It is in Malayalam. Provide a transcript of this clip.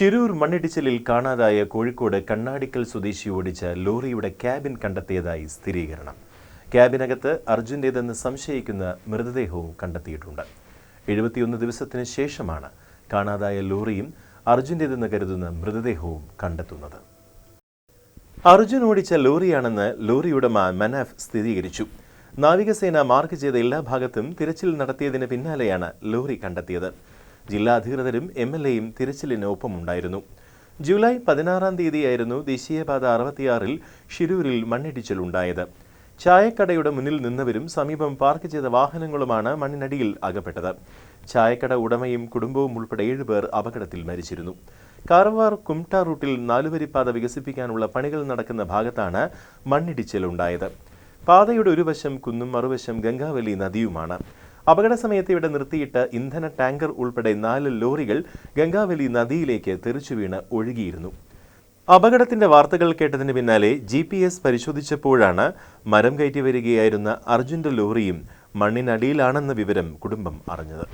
ഷിരൂർ മണ്ണിടിച്ചിലിൽ കാണാതായ കോഴിക്കോട് കണ്ണാടിക്കൽ സ്വദേശി ഓടിച്ച ലോറിയുടെ ക്യാബിൻ കണ്ടെത്തിയതായി സ്ഥിരീകരണം. ക്യാബിനകത്ത് അർജുന്റേതെന്ന് സംശയിക്കുന്ന മൃതദേഹവും കണ്ടെത്തിയിട്ടുണ്ട്. എഴുപത്തിയൊന്ന് ദിവസത്തിന് ശേഷമാണ് കാണാതായ ലോറിയും അർജുന്റേതെന്ന് കരുതുന്ന മൃതദേഹവും കണ്ടെത്തുന്നത്. അർജുൻ ഓടിച്ച ലോറിയാണെന്ന് ലോറിയുടെ മനാഫ് സ്ഥിരീകരിച്ചു. നാവികസേന മാർക്ക് ചെയ്ത എല്ലാ ഭാഗത്തും തിരച്ചിൽ നടത്തിയതിന് പിന്നാലെയാണ് ലോറി കണ്ടെത്തിയത്. ജില്ലാ അധികൃതരും എം എൽ എയും തിരച്ചിലിന് ഒപ്പമുണ്ടായിരുന്നു. ജൂലൈ പതിനാറാം തീയതിയായിരുന്നു ദേശീയപാത അറുപത്തിയാറിൽ ഷിരൂരിൽ മണ്ണിടിച്ചിലുണ്ടായത്. ചായക്കടയുടെ മുന്നിൽ നിന്നവരും സമീപം പാർക്ക് ചെയ്ത വാഹനങ്ങളുമാണ് മണ്ണിനടിയിൽ അകപ്പെട്ടത്. ചായക്കട ഉടമയും കുടുംബവും ഉൾപ്പെടെ ഏഴുപേർ അപകടത്തിൽ മരിച്ചിരുന്നു. കാർവാർ കുംട്ട റൂട്ടിൽ നാലുവരിപ്പാത വികസിപ്പിക്കാനുള്ള പണികൾ നടക്കുന്ന ഭാഗത്താണ് മണ്ണിടിച്ചിലുണ്ടായത്. പാതയുടെ ഒരു വശം കുന്നും മറുവശം ഗംഗാവലി നദിയുമാണ്. അപകട സമയത്ത് ഇവിടെ നിർത്തിയിട്ട് ഇന്ധന ടാങ്കർ ഉൾപ്പെടെ നാല് ലോറികൾ ഗംഗാവലി നദിയിലേക്ക് തെറിച്ചു വീണ് ഒഴുകിയിരുന്നു. അപകടത്തിന്റെ വാർത്തകൾ കേട്ടതിന് പിന്നാലെ ജി പി എസ് പരിശോധിച്ചപ്പോഴാണ് മരം കയറ്റി വരികയായിരുന്ന അർജുന്റെ ലോറിയും മണ്ണിനടിയിലാണെന്ന വിവരം കുടുംബം അറിഞ്ഞത്.